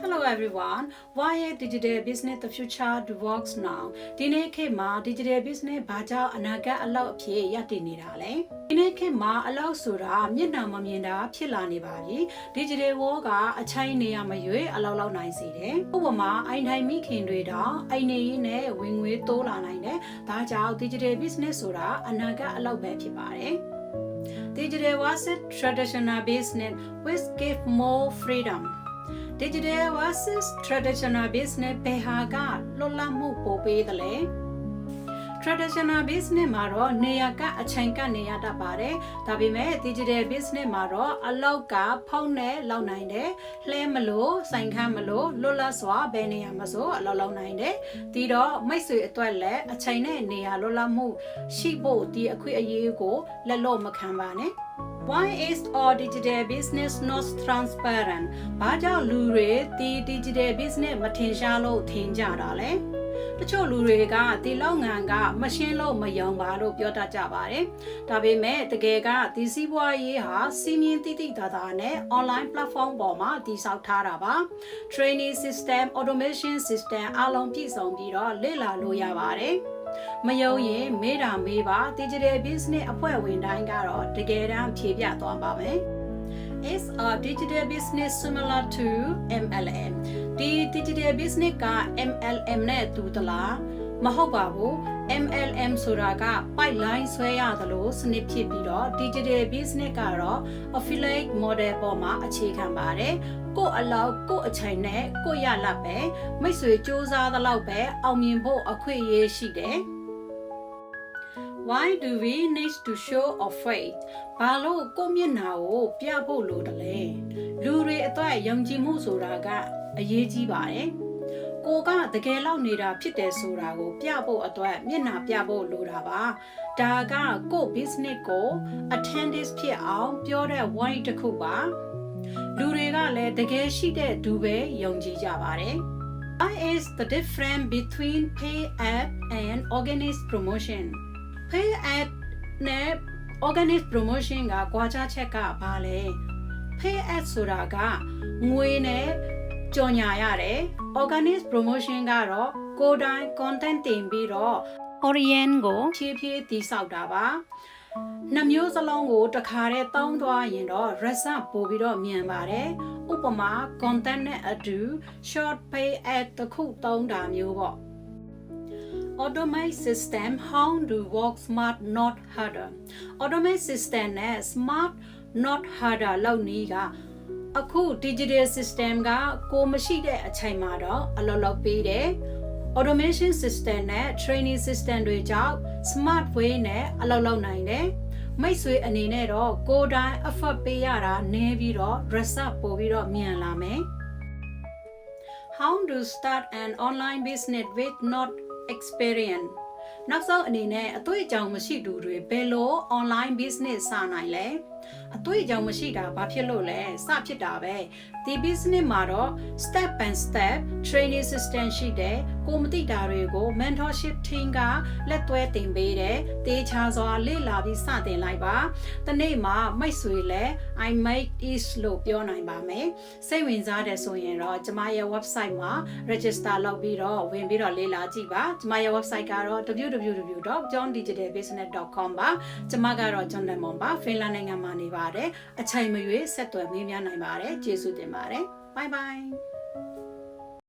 Hello everyone. Why is digital business the future to works now? ဒီနေ့ခေတ်မှာ digital business ဘာကြောင့်အနာဂတ်အလောက်အဖြစ်ရပ်တည်နေတာလဲ။ဒီနေ့ခေတ်မှာအလောက်ဆိုတာမျက်နှာမမြင်တာဖြစ်လာနေပါပြီ။ digital world ကအချိုင်းနေရမရွေအလောက်လောက်နိုင်စေတယ်။ဥပမာအိုင်ထိုင်မိခင်တွေတော့အိမ်နေရင်းနဲ့ဝင်ငွေတိုးလာနိုင်တယ်။ဒါကြောင့် digital business ဆိုတာအနာဂတ်အလောက်ပဲဖြစ်ပါတယ်။ Digital was a traditional business which gave more freedom. Digital versus traditional business ဘယ်ဟာကလွတ်လပ်မှုပိုပေးတယ်လဲ traditional business မှာတော့နေရာကအချိန်ကနေရတတ်ပါတယ်ဒါပေမဲ့ digital business မှာတော့အလောက်ကဖုန်းနဲ့လောက်နိုင်တယ်လှဲမလို့စိုင်ခမ်းမလို့လွတ်လပ်စွာဘယ်နေရာမှာဆိုအလောက်လောက်နိုင်တယ်ဒီတော့မိတ်ဆွေအတွက်လည်းအချိန်နဲ့နေရာလွတ်လပ်မှုရှိဖို့ဒီအခွင့်အရေးကိုလက်လို့မခံပါနဲ့ Why is all digital business not transparent? ဘာကြောင့်လူတွေဒီ digital business မထင်ရှားလို့ထင်ကြတာလဲ။တချို့လူတွေကဒီလောက်ငံကမရှင်းလို့မယုံပါလို့ပြောတတ်ကြပါတယ်။ဒါပေမဲ့တကယ်ကဒီစီးပွားရေးဟာစီမင်းတိတိသားသားနဲ့ online platform ပေါ်မှာတည်ဆောက်ထားတာပါ။ Training system, automation system အလုံးပြည့်စုံပြီးတော့လေ့လာလို့ရပါတယ်။ မယုံရင်မေးတာမေးပါ digital business အဖွဲ့ဝင်တိုင်းကတော့တကယ်တမ်းဖြေပြသွားပါမယ် Is a digital business similar to MLM ဒီ digital business က MLM နဲ့တူသလားမဟုတ်ပါဘူး MLM ဆိုတာက pipeline ဆွဲရသလိုစနစ်ဖြစ်ပြီးတော့ digital business ကတော့ affiliate model ပေါ်မှာအခြေခံပါတယ်ကို့အလောက်ကို့အချိန်နဲ့ကို့ရလတ်ပဲမိတ်ဆွေစူးစမ်းသလောက်ပဲအောင်မြင်ဖို့အခွင့်အရေးရှိတယ် Why do we need to show our faith ဘာလို့ကိုယ့်မျက်နှာကိုပြဖို့လိုတယ်လဲလူတွေအတွက်ယုံကြည်မှုဆိုတာကအရေးကြီးပါတယ် ကိုကတကယ်လောက်နေတာဖြစ်တယ်ဆိုတာကို ပြဖို့အတွက်မျက်နှာပြဖို့လိုတာပါဒါကကိုယ့် business ကို attendance ဖြစ်အောင် ပြောတဲ့ why တစ်ခုပါလူတွေကလည်းတကယ်ရှိတဲ့သူပဲယုံကြည်ကြပါတယ် What is the difference between pay ad and organic promotion? Pay ad နဲ့ organic promotion ကကွာခြားချက်ကဘာလဲ Pay ad ဆိုတာကငွေနဲ့ ကြော်ညာရတယ် Organic promotion ကတော့ကိုယ်တိုင် content တင်ပြီးတော့ Orient ကိုဖြည်းဖြည်းတည်ဆောက်တာပါနှစ်မျိုးစလုံးကိုတခါတည်းတောင်းသွားရင်တော့ result ပို့ပြီးတော့မြန်ပါတယ်ဥပမာ content နဲ့အတူ short pay ad တစ်ခုသုံးတာမျိုးပေါ့ automate system how to work smart not harder automate system နဲ့ smart not harder လောက်နည်းက အခု digital system ကကိုမရှိတဲ့အချိန်မှာတော့အလုပ်လုပ်ပေးတယ် automation system နဲ့ training system တွေကြောင့် smart way နဲ့အလုပ်လုပ်နိုင်တယ်မိတ်ဆွေအနေနဲ့တော့ကိုယ်တိုင် effort ပေးရတာနည်းပြီးတော့ result ပို့ပြီးတော့မြန်လာမယ် How to start an online business with not experience နောက်ဆုံးအနေနဲ့အတွေ့အကြုံမရှိသူတွေဘယ်လို online business စနိုင်လဲအတွေ့အကြုံမရှိတာဘာဖြစ်လို့လဲစဖြစ်တာပဲဒီ business မှာတော့ step by step training system ရှိတယ်ကိုမသိတာတွေကို mentorship team ကလက်သွဲတင်ပေးတယ်တေးချာစွာလေ့လာပြီးစတင်လိုက်ပါတနေ့မှာမိတ်ဆွေလဲ I make is လို့ပြောနိုင်ပါမယ်စိတ်ဝင်စားတယ်ဆိုရင်တော့ကျမရဲ့ website မှာ register လုပ်ပြီးတော့ဝင်ပြီးတော့လေ့လာကြည့်ပါကျမရဲ့ website ကတော့ www.johndigitalbusiness.com ပါကျမကတော့ John Lemon ပါဖင်လန်နိုင်ငံမှာနေပါတယ်အချိန်မရွေးဆက်သွယ်မေးမြန်းနိုင်ပါတယ်ကျေးဇူးတင်ပါတယ် bye bye